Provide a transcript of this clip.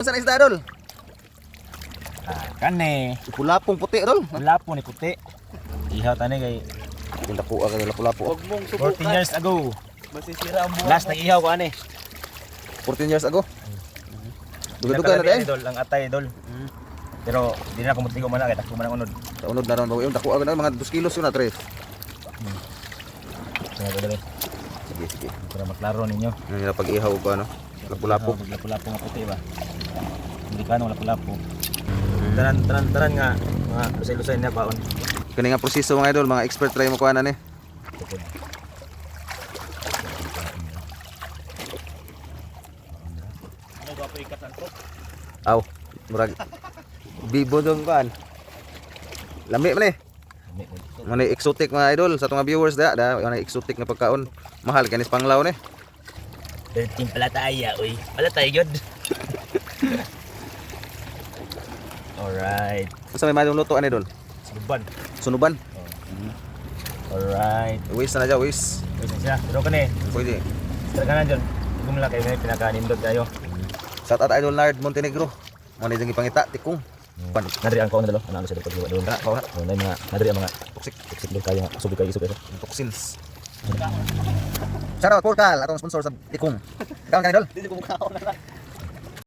Saan isda idol? Ah, kane. Pulapong puti idol. Lapo ni puti. Ihaw tani kay Tinda po ang lapu-lapu. Huwag mong 14 subukan. years ago. Masisira ang buhay Last nang ihaw ko ani. 14 years ago. Duga-duga na idol, ang atay idol. Pero di na kumutigo man na kay takbo man ang unod. Taunod na ron bago yun. Dako na mga 2 kilos yun na tre. Kaya dali Sige, sige. para maklaro ninyo. Ano nila pag-ihaw ko ano? Lapu-lapu nga puti ba. Amerikano lapu-lapu. Taran taran taran nga mga lusay-lusay na baon. Kani nga proseso mga idol, mga expert try mo kuha na ni. Tukod. Ano ba ikat ko? Aw, murag bibo dong kuan. Lami man eh. Mana exotic mga idol sa mga viewers da, da mana exotic na pagkaon. Mahal kanis panglaw ni. Dirting pala tayo, uy. Pala tayo, God. Alright. Sa may madong luto ani idol. Sinuban. Sunuban. Alright. Wis na dya, wis. Pwede siya. Pero ka ni. Pwede. Tara ka na dyan. Huwag mo lang kayo na pinaka-nindot tayo. Shout out idol Nard Montenegro. Mana ding ipangita tikong. Pan. Nadri ang kaon na dalo. Ano sa dapat. Kana ko ha. Oh, na mga nadri ang mga Toxic toxic doon kayo nga. Subi kayo isubi. toxins. Shout out Portal atong sponsor sa tikong. Kaon ka idol. Hindi ko mukha na lang.